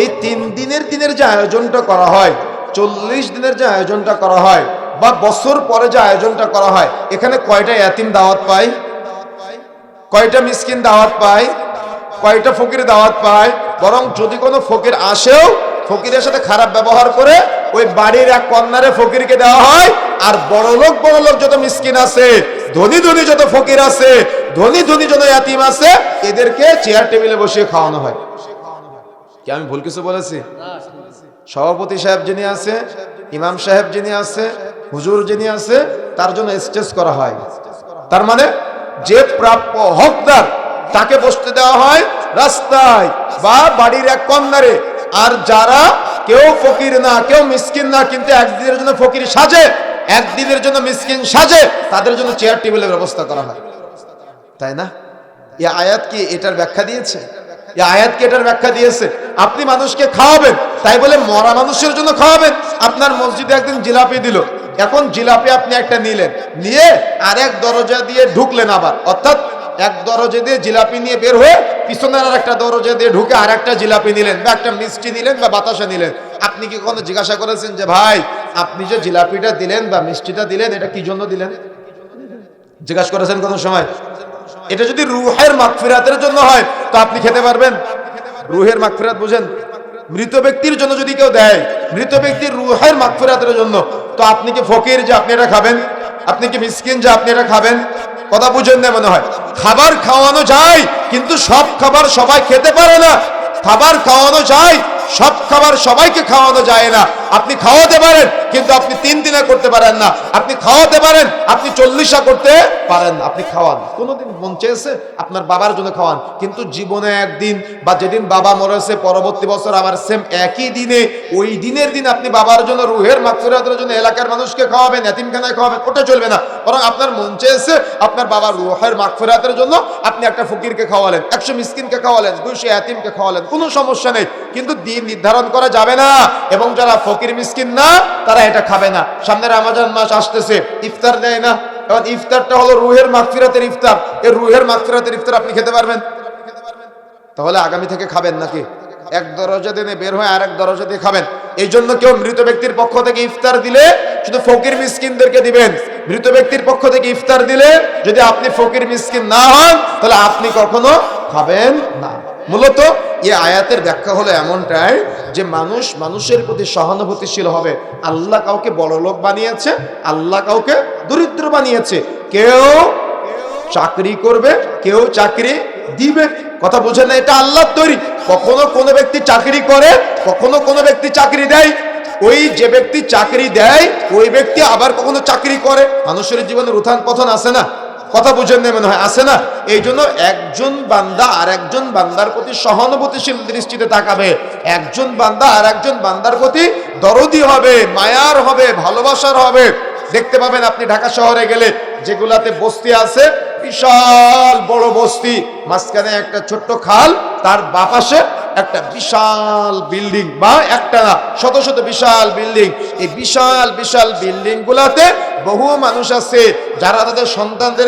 এই তিন দিনের দিনের যে আয়োজনটা করা হয়, চল্লিশ দিনের যে আয়োজনটা করা হয় বা বছর পরে যে আয়োজনটা করা হয়, এখানে কয়টা এতিম দাওয়াত পায়? কয়টা মিসকিন দাওয়াত পায়? কয়টা ফকির দাওয়াত পায়? বরং যদি কোনো ফকির আসেও, ফকিরের সাথে খারাপ ব্যবহার করে, ওই বাড়ির এক কন্যারে ফকিরকে দেওয়া হয়, আর বড় লোক বড় লোক যত মিসকিন আছে, ধনী ধনী যত ফকির আছে, ধনী ধনী যত ইয়াতিম আছে, এদেরকে চেয়ার টেবিলে বসিয়ে খাওয়ানো হয়। কি আমি ভুল কিছু বলেছি? সভাপতি সাহেব যিনি আছে, ইমাম সাহেব যিনি আছে, হুজুর যিনি আছে, তার জন্য স্টেজ করা হয়। তার মানে যে প্রাপ্য হকদার তাকে বসতে দেওয়া হয় রাস্তায় বা বাড়ির এক কন্যারে। আর যারা কেউ ফকির না, কেউ মিসকিন না, কিন্তু একদিনের জন্য ফকির সাজে, একদিনের জন্য মিসকিন সাজে, তাদের জন্য চেয়ার টেবিলের ব্যবস্থা করা হয়। তাই না? এ আয়াত কি এটার ব্যাখ্যা দিয়েছে? এ আয়াত কি এটার ব্যাখ্যা দিয়েছে? আপনি মানুষকে খাওয়াবেন, তাই বলে মরা মানুষের জন্য খাওয়াবেন। আপনার মসজিদে একদিন জিলাপি দিল। এখন জিলাপি আপনি একটা নিলেন। নিয়ে আরেক দরজা দিয়ে ঢুকলেন আবার। অর্থাৎ এক দরজা দিয়ে জিলাপি নিয়ে বের হয়ে পিছনের আর একটা দরজা দিয়ে ঢুকে আর একটা জিলাপি নিলেন বা একটা মিষ্টি নিলেন বা বাতাসা নিলেন। আপনি কি কোনো জিজ্ঞাসা করেছেন যে, ভাই, আপনি যে জিলাপিটা দিলেন বা মিষ্টিটা দিলেন, এটা কি জন্য দিলেন? জিজ্ঞাসা করেছেন কোনো সময়? এটা যদি রুহের মাগফিরাতের জন্য হয়, তো আপনি খেতে পারবেন। রুহের মাগফিরাত বুঝেন? মৃত ব্যক্তির জন্য যদি কেউ দেয়, মৃত ব্যক্তির রুহের মাগফিরাতের জন্য, তো আপনি কি ফকির যে আপনি এটা খাবেন? আপনি কি মিসকিন যে আপনি এটা খাবেন? কথা বুঝেন না মনে হয়। খাবার খাওয়ানো যায়, কিন্তু সব খাবার সবাই খেতে পারে না। খাবার খাওয়ানো যায় সব খাবার সবাইকে খাওয়ানো যায় না। আপনি খাওয়াতে পারেন, কিন্তু আপনি তিন দিনে করতে পারেন না। আপনি খাওয়াতে পারেন, আপনি চল্লিশা করতে পারেন না। আপনি খাওয়ান। কোনোদিন মন চেয়েছে আপনার বাবার জন্য খাওয়ান। কিন্তু জীবনে একদিন বা যেদিন বাবা মরেছে, পরবর্তী বছর আমার সেম একই দিনে, ওই দিনের দিন আপনি বাবার জন্য, রুহের, মাগফিরাতের জন্য এলাকার মানুষকে খাওয়াবেন, এতিমখানায় খাওয়াবেন, ওটা চলবে না। বরং আপনার মন চেয়েছে আপনার বাবার রুহের, মাগফিরাতের জন্য আপনি একটা ফকিরকে খাওয়ালেন, একশো মিসকিনকে খাওয়ালেন, দুইশো এতিমকে খাওয়ালেন, কোনো সমস্যা নেই। কিন্তু দিন নির্ধারণ করা যাবে না। এবং যারা ফকির মিসকিন না, তারা এটা খাবে না। সামনে রামাজান মাস আসতেছে। ইফতার দেয় না। এবং ইফতারটা হলো রুহের মাগফিরাতের ইফতার। এই রুহের মাগফিরাতের ইফতার আপনি খেতে পারবেন। তাহলে আগামী থেকে খাবেন নাকি? এক দরজা দিয়ে বের হয়ে আর এক দরজা দিয়ে খাবেন। এই জন্য কেউ মৃত ব্যক্তির পক্ষ থেকে ইফতার দিলে শুধু ফকির মিসকিনদেরকে দিবেন। মৃত ব্যক্তির পক্ষ থেকে ইফতার দিলে যদি আপনি ফকির মিসকিন না হন, তাহলে আপনি কখনো খাবেন না। মূলত এই আয়াতের ব্যাখ্যা হলো এমনটাই যে মানুষ মানুষের প্রতি সহানুভূতিশীল হবে। আল্লাহ কাউকে বড় লোক বানিয়েছে, আল্লাহ কাউকে দরিদ্র বানিয়েছে। কেউ চাকরি করবে, কেউ চাকরি দিবে। কথা বোঝে না, এটা আল্লাহ তৈরি। কখনো কোনো ব্যক্তি চাকরি করে, কখনো কোনো ব্যক্তি চাকরি দেয়। ওই যে ব্যক্তি চাকরি দেয়, ওই ব্যক্তি আবার কখনো চাকরি করে। মানুষের জীবনের উত্থান পথন আছে না? কথা বুঝেন না মনে হয়, আছে না? এই জন্য একজন বান্দা আর একজন বান্দার প্রতি সহানুভূতিশীল দৃষ্টিতে তাকাবে। একজন বান্দা আর একজন বান্দার প্রতি দরদি হবে, মায়ার হবে, ভালোবাসার হবে। দেখতে পাবেন আপনি ঢাকা শহরে গেলে যেগুলাতে বস্তি আছে, বিশাল বড় বস্তি, মাঝখানে একটা ছোট্ট খাল, তার বাপাশে একটা বিশাল বিল্ডিং বা একটা না, শত শত বিশাল বিল্ডিং। এই বিশাল বিশাল বিল্ডিং গুলাতে বহু মানুষ আছে, যারা তাদের সন্তানদের